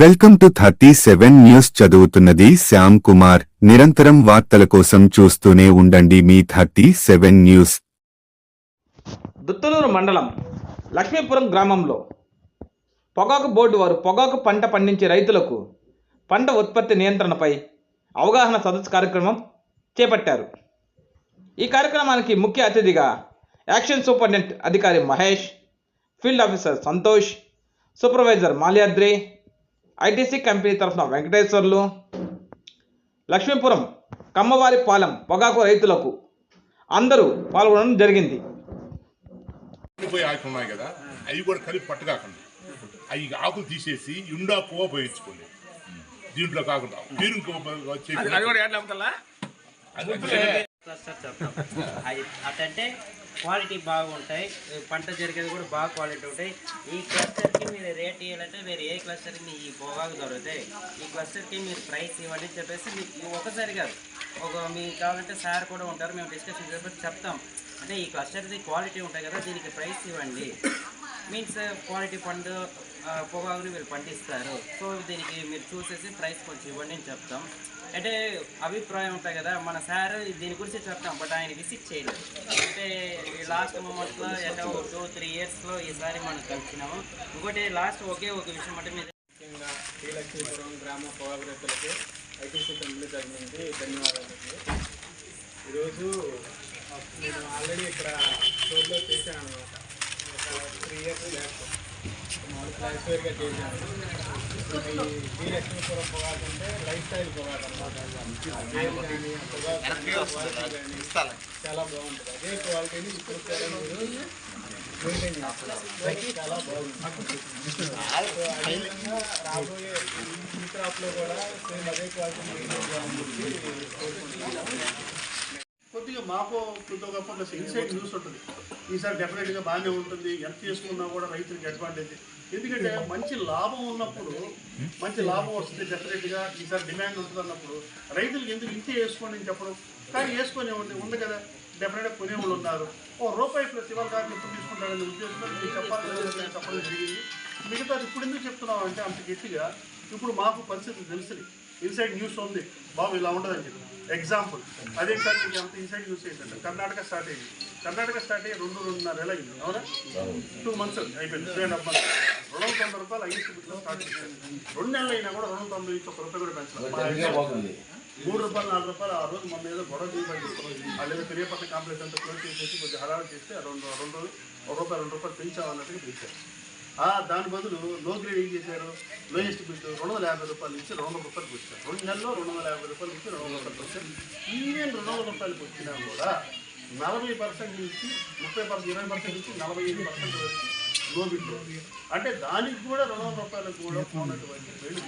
Welcome to thirty seven news చదువుతున్నది శ్యామ్ కుమార్. నిరంతరం వార్తల కోసం చూస్తూనే ఉండండి మీ థర్టీ సెవెన్ న్యూస్. దుత్తలూరు మండలం లక్ష్మీపురం గ్రామంలో పొగాకు బోర్డు వారు పొగాకు పంట పండించే రైతులకు పంట ఉత్పత్తి నియంత్రణపై అవగాహన సదస్సు కార్యక్రమం చేపట్టారు. ఈ కార్యక్రమానికి ముఖ్య అతిథిగా యాక్షన్ సూపరింటెండెంట్ అధికారి Mahesh field officer Santosh supervisor Malyadri ITC company తరఫున వెంకటేశ్వర్లు లక్ష్మీపురం కమ్మవారి పాలెం పొగాకు రైతులకు అందరూ పాల్గొనడం జరిగింది. ఉన్నాయి కదా అవి కూడా కలిపి పట్టకాకండి. అవి ఆకులు తీసేసి ఇండా పువ్వు ఉపయోగించుకోండి దీంట్లో కాకుండా మీరు ఇంకో క్లస్టర్ చెప్తాం. అది అంటే క్వాలిటీ బాగుంటాయి. పంట జరిగేది కూడా బాగా క్వాలిటీ ఉంటాయి. ఈ క్లస్టర్కి మీరు రేట్ ఇవ్వాలంటే మీరు ఏ క్లస్టర్కి ఈ పొగాకు దొరుకుతాయి. ఈ క్లస్టర్కి మీరు ప్రైస్ ఇవ్వండి చెప్పేసి మీకు ఒకసారి కాదు. ఒక మీకు కావాలంటే సార్ కూడా ఉంటారు. మేము డిస్కషన్ చేసి చెప్తాం. అంటే ఈ క్లస్టర్ది క్వాలిటీ ఉంటాయి కదా దీనికి ప్రైస్ ఇవ్వండి. మీన్స్ క్వాలిటీ పండు పొగాకుని మీరు పండిస్తారు. సో దీనికి మీరు చూసేసి ప్రైస్ కొంచెం ఇవ్వండి అని చెప్తాం. అంటే అభిప్రాయం ఉంటాయి కదా మన సార్ దీని గురించి చెప్తాం బట్ ఆయన విజిట్ చేయలేదు. అంటే లాస్ట్ మూమెంట్లో అంటే ఒక టూ త్రీ ఇయర్స్లో ఈసారి మనం కలిసినాము. ఇంకోటి లాస్ట్ ఒకే ఒక విషయం అంటే మీరు ముఖ్యంగా శ్రీలక్ష్మీపురం గ్రామ పొగాకు రైతులకి ఐటీసీ కంపెనీ తరఫు ధన్యవాదాలు ఈరోజు నేను ఆల్రెడీ ఇక్కడ స్టోర్లో చేశాను అనమాట. ఒక త్రీ ఇయర్స్ బ్యాక్ మామూలు చేశాను పొగాకు అంటే లైఫ్ స్టైల్ పొగాకు అనమాట కానీ చాలా బాగుంటుంది అదే క్వాలిటీని ఇప్పుడు మెయింటైన్ చాలా బాగుంటుంది రాబోయే ఈ క్రాప్లో కూడా సేమ్ అదే క్వాలిటీ మెయింటైన్ చేయాలని కొద్దిగా మాకు కొద్దిగా గొప్ప ఇన్సైడ్ న్యూస్ ఉంటుంది. ఈసారి డెఫినెట్గా బాగానే ఉంటుంది. ఎంత చేసుకున్నా కూడా రైతులకు అడ్వాంటేజ్ ఎందుకంటే మంచి లాభం ఉన్నప్పుడు మంచి లాభం వస్తుంది డెఫినెట్గా ఈసారి డిమాండ్ ఉంటుంది అన్నప్పుడు రైతులకు ఎందుకు ఇంతే వేసుకోండి అని చెప్పడం? కానీ వేసుకొని ఉంది కదా. డెఫినెట్గా కొనేవాళ్ళు ఉన్నారు. ఓ రూపాయి ప్లస్ ఇవాళ కాదు ఎప్పుడు తీసుకుంటారనే ఉద్దేశంతో మీకు చెప్పాలి చెప్పడం జరిగింది. మిగతాది ఇప్పుడు ఎందుకు చెప్తున్నాం అంటే అంత గట్టిగా ఇప్పుడు మాకు పరిస్థితి తెలుస్తుంది ఇన్సైడ్ న్యూస్ ఉంది బాబు ఇలా ఉండదని చెప్పి. ఎగ్జాంపుల్ అదే సార్ మీకు అంత ఇన్సైడ్ న్యూస్ ఏంటంటే కర్ణాటక స్టార్ట్ అయ్యింది కర్ణాటక స్టార్ట్ అయ్యి రెండు రెండున్నర నెల అయింది. అవునా? టూ మంత్స్ అయిపోయింది. టూ అండ్ హాఫ్ మంత్స్ రెండు వందల తొంభై రూపాయలు బిట్లో స్టార్ట్ చేశారు. రెండు నెలలు అయినా కూడా రెండు వందల తొంభై నుంచి ఒక రూపాయి కూడా పెంచాలి మూడు రూపాయలు నాలుగు రూపాయలు ఆ రోజు మన ఏదో గొడవ తీయబడి వాళ్ళు ఏదో పెరియపట్ల కాంప్లెక్స్ అంతా క్లోజ్ చేసేసి కొద్దిగా హడాలు చేస్తే రెండు రెండు ఒక రూపాయి రెండు రూపాయలు పెంచామన్నట్టుగా పెంచారు దాని బదులు లో గ్రేడ్ ఏం చేశారు? లోయెస్ట్ బిడ్ రెండు వందల యాభై రూపాయలు నుంచి రెండు వందల రూపాయలు వచ్చారు. రెండు నెలల్లో రెండు వందల యాభై రూపాయలు నుంచి రెండు వందల రూపాయలు వచ్చారు. ఈవెన్ రెండు వందల రూపాయలకు వచ్చినా కూడా నలభై పర్సెంట్ నుంచి ముప్పై పర్సెంట్ ఇరవై పర్సెంట్ నుంచి నలభై ఐదు పర్సెంట్ వరకు లో బిడ్ అంటే దానికి కూడా రెండు వందల రూపాయలకు కూడా పోనటువంటి వేలు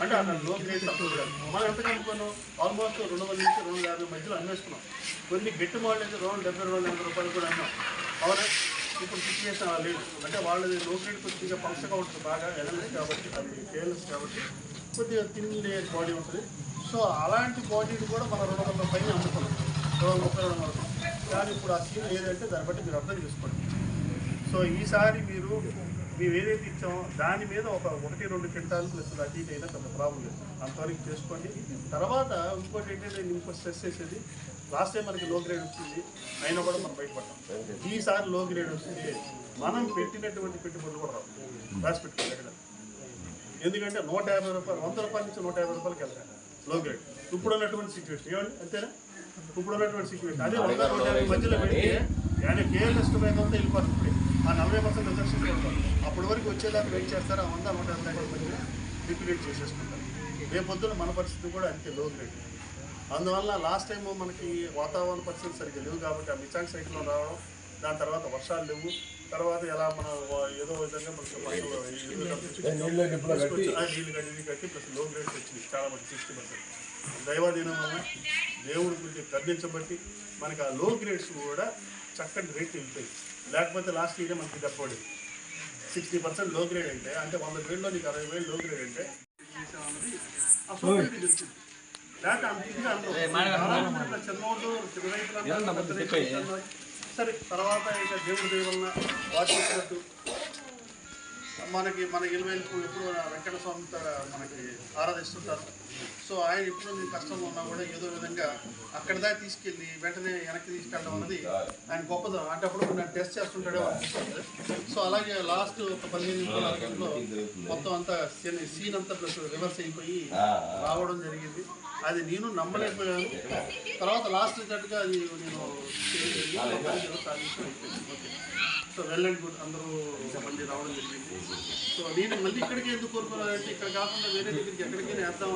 అంటే అక్కడ లో గ్రేడ్ తక్కువ మనం ఎంత కనుక్కున్నాం ఆల్మోస్ట్ రెండు వందల నుంచి రెండు వందల యాభై మధ్యలో అమ్మేసుకున్నాం కొన్ని గెట్టు మోడల్ అయితే రెండు వందల డెబ్బై రెండు వందల యాభై రూపాయలు కూడా అన్నాం అవునా? ఇప్పుడు సిచ్యువేషన్ లేదు. అంటే వాళ్ళది లో గ్రేడ్ కొద్దిగా పలసగా ఉంటుంది. బాగా ఎలమెస్ కాబట్టి అది కేర్లెస్ కాబట్టి కొద్దిగా తిన్ లేయర్ బాడీ ఉంటుంది. సో అలాంటి బాడీని కూడా మనం రెండు వందల పైన అమ్ముతున్నాం రెండు వందల ముప్పై రెండు వందల కానీ ఇప్పుడు ఆ సీన్ ఏదంటే దాన్ని బట్టి మీరు అర్థం చేసుకోండి. సో ఈసారి మీరు మేము ఏదైతే ఇచ్చామో దాని మీద ఒక ఒకటి రెండు క్వింటాలు ప్లస్ అటు ఇటు అయినా పెద్ద ప్రాబ్లం లేదు. అంతవరకు చేసుకోండి. తర్వాత ఇంకోటి ఏంటంటే నేను ఇంకో స్ట్రెస్ చేసేది లాస్ట్ టైం మనకి లో గ్రేడ్ వచ్చింది అయినా కూడా మనం బయటపడ్డాం. ఈసారి లో గ్రేడ్ వస్తుంది మనం పెట్టినటువంటి పెట్టుబడులు కూడా రావు. రాసి పెట్టుకోవాలి ఎందుకంటే నూట యాభై రూపాయలు వంద రూపాయల నుంచి నూట యాభై రూపాయలకి వెళ్తాయి లో గ్రేడ్ ఇప్పుడు ఉన్నటువంటి సిచ్యువేషన్ ఏమండి? అంతేనా? ఇప్పుడు ఉన్నటువంటి సిచ్యువేషన్ అదే వంద నూట యాభై మధ్యలో పెడితే ఆయన కేఎల్ఎస్ వేగంతో వెళ్ళిపోతుంది. ఆ నలభై పర్సెంట్ రిజర్వేషన్ అప్పటి వరకు వచ్చేదాకా వెయిట్ చేస్తారు? ఆ వంద నూట యాభై రూపాయల మధ్యలో లిక్విడేట్ చేసేసుకుంటారు. రేపొద్దున మన పరిస్థితి కూడా అంతే లో గ్రేడ్ అందువల్ల లాస్ట్ టైం మనకి వాతావరణ పరిస్థితులు సరిగ్గా లేవు కాబట్టి ఆ మిచాంగ్ సైక్లో రావడం దాని తర్వాత వర్షాలు లేవు. తర్వాత ఎలా మన ఏదో విధంగా మనకి నీళ్ళు కట్టి కట్టి ప్లస్లో గ్రేడ్స్ వచ్చింది చాలా మంది సిక్స్టీ పర్సెంట్ దైవాధీనం వల్ల దేవుడి గురించి గర్దించబట్టి మనకి ఆ లో గ్రేడ్స్ కూడా చక్కటి రేట్ వెళ్ళిపోయి లేకపోతే లాస్ట్ ఇయర్ మనకి దప్పబడింది సిక్స్టీ పర్సెంట్లో గ్రేడ్ అంటే అంటే వంద గ్రేడ్లో నీకు అరవై వేలు లో గ్రేడ్ అంటే ఆ సొసైటీ తెలిసింది చిన్నోళ్ళు సరే తర్వాత ఇక దేవుడి దేవుళ్ళ వాటి వచ్చినట్టు మనకి మన ఇలవేల్పు ఎప్పుడు వెంకట స్వామి త- మనకి ఆరాధిస్తుంటారు. సో ఆయన ఇప్పుడు నేను కష్టంలో ఉన్నా కూడా ఏదో విధంగా అక్కడ దాకా తీసుకెళ్ళి వెంటనే వెనక్కి తీసుకెళ్ళడం అనేది ఆయన గొప్పదనం అంటే అప్పుడు నేను టెస్ట్ చేస్తుంటాడే సో అలాగే లాస్ట్ ఒక పదిహేను నిమిషాలు మొత్తం అంతా సీన్ సీన్ అంతా ప్లస్ రివర్స్ అయిపోయి రావడం జరిగింది. అది నేను నమ్మలేకపోయాను. తర్వాత లాస్ట్ రిజల్ట్గా అది నేను సో వెల్ అండ్ గుడ్ అందరూ మళ్ళీ రావడం జరిగింది. సో నేను మళ్ళీ ఇక్కడికి ఎందుకు కోరుకున్నానంటే ఇక్కడ కాకుండా వేరే దగ్గరికి ఎక్కడికైనా వేద్దాం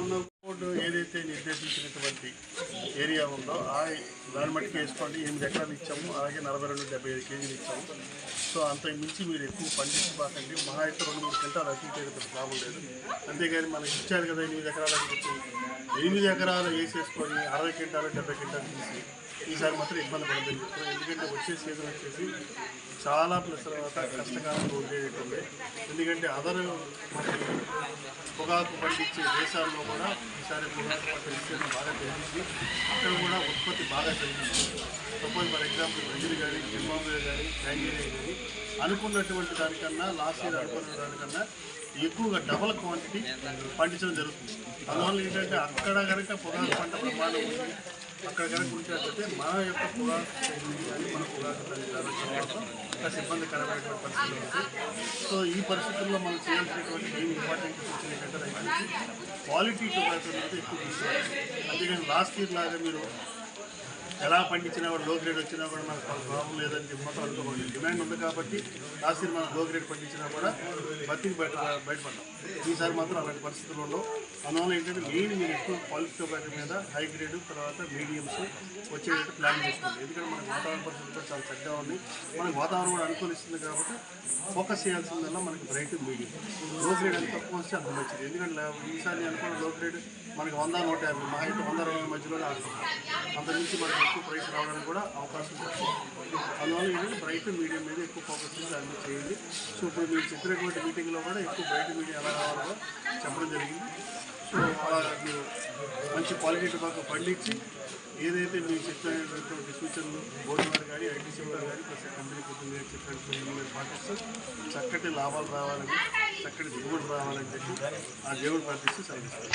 బోర్డు ఏదైతే నిర్దేశించినటువంటి ఏరియా ఉందో ఆ దాన్ని మట్టుకు వేసుకోండి. ఎనిమిది ఎకరాలు ఇచ్చాము. అలాగే నలభై రెండు డెబ్బై ఐదు కేజీలు ఇచ్చాము. సో అంత మించి మీరు ఎక్కువ పండించబాకండి మహా అయితే రెండు మూడు క్వింటాలు అటు లాభం లేదు. అంతేగాని మనకి ఇచ్చారు కదా ఎనిమిది ఎకరాలు అని ఎనిమిది ఎకరాలు వేసేసుకొని అరవై క్వింటాలు డెబ్బై క్వింటాలు తీసి ఈసారి మాత్రం ఇబ్బంది పడదని చెప్తున్నాను ఎందుకంటే వచ్చే సీజన్ వచ్చేసి చాలా ప్లస్ తర్వాత కష్టకాలంలో ఉండేటట్టుంది. ఎందుకంటే అదర్ పొగాకు పండించే దేశాల్లో కూడా ఒకసారి బాగా పెరిగింది అక్కడ కూడా ఉత్పత్తి బాగా జరిగింది. సపోజ్ ఫర్ ఎగ్జాంపుల్ బ్రెజిల్ కానీ జింబాబే కానీ నైజీరియా కానీ అనుకున్నటువంటి దానికన్నా లాస్ట్ ఇయర్ అనుకున్న దానికన్నా ఎక్కువగా డబల్ క్వాంటిటీ పండించడం జరుగుతుంది. అందువల్ల ఏంటంటే అక్కడ కనుక పొగాకు పంట ప్రమాణం ఉంది అక్కడ కనుక ఉంచినట్లయితే మన యొక్క పొగాకు కానీ మన పొగాకు దాని కాస్త ఇబ్బందికరమైనటువంటి పరిస్థితులు సో ఈ పరిస్థితుల్లో మనం చేయాల్సినటువంటి మెయిన్ ఇంపార్టెంట్ సూచన ఏంటంటే రైతులకి క్వాలిటీ టొబాకో అనేది ఎక్కువ తీసుకోవాలి. అంతేగాని లాస్ట్ ఇయర్ లాగా మీరు ఎలా పండించినా కూడా లో గ్రేడ్ వచ్చినా కూడా మనకు ప్రాబ్లం లేదని మొత్తం అనుకోకండి. డిమాండ్ ఉంది కాబట్టి లాస్ట్ ఇయర్ మనం లో గ్రేడ్ పండించినా కూడా బతికి బయట బయటపడ్డాం. ఈసారి మాత్రం అలాంటి పరిస్థితులు ఉండవు అందువల్ల ఏంటంటే మెయిన్ మీరు ఎక్కువ క్వాలిటీ టొబాకో మీద హై గ్రేడ్ తర్వాత మీడియంస్ వచ్చేటట్టు ప్లాన్ చేసుకోండి. ఎందుకంటే మనకు వాతావరణ పరిస్థితులు కూడా చాలా చక్కగా ఉంది మనకి వాతావరణం కూడా అనుకూలిస్తుంది కాబట్టి ఫోకస్ చేయాల్సిందల్లా మనకి బ్రైట్ మీడియం లో గ్రేడ్ ఎంత తక్కువ వస్తే అంత మంచిది. ఎందుకంటే ఈసారి అనుకున్న లో గ్రేడ్ మనకి వంద నూట యాభై మా అయితే వంద రెండు మధ్యలోనే ఆడుతున్నాం అంత నుంచి మనకి ఎక్కువ ప్రైస్ రావడానికి కూడా అవకాశం అందువల్ల ఏంటంటే బ్రైట్ మీడియం మీద ఎక్కువ ఫోకస్ చేసి చేయండి. సో ఇప్పుడు మీరు చెప్పినటువంటి మీటింగ్లో కూడా ఎక్కువ బ్రైట్ మీడియం ఎలా రావాలో చెప్పడం జరిగింది. సో అలా మీరు మంచి క్వాలిటీ బాగా పండించి ఏదైతే మీరు చెప్పినటువంటి సూచనలు బోర్డు వారు కానీ ఐటీ వారు కానీ ప్లస్ కంపెనీ కుటుంబ మీరు చెప్పినటువంటి మీరు పాటిస్తూ చక్కటి లాభాలు రావాలని చక్కటి దిగుబడి రావాలని చెప్పి ఆ దేవుడు ప్రార్థిస్తూ సెలవిస్తారు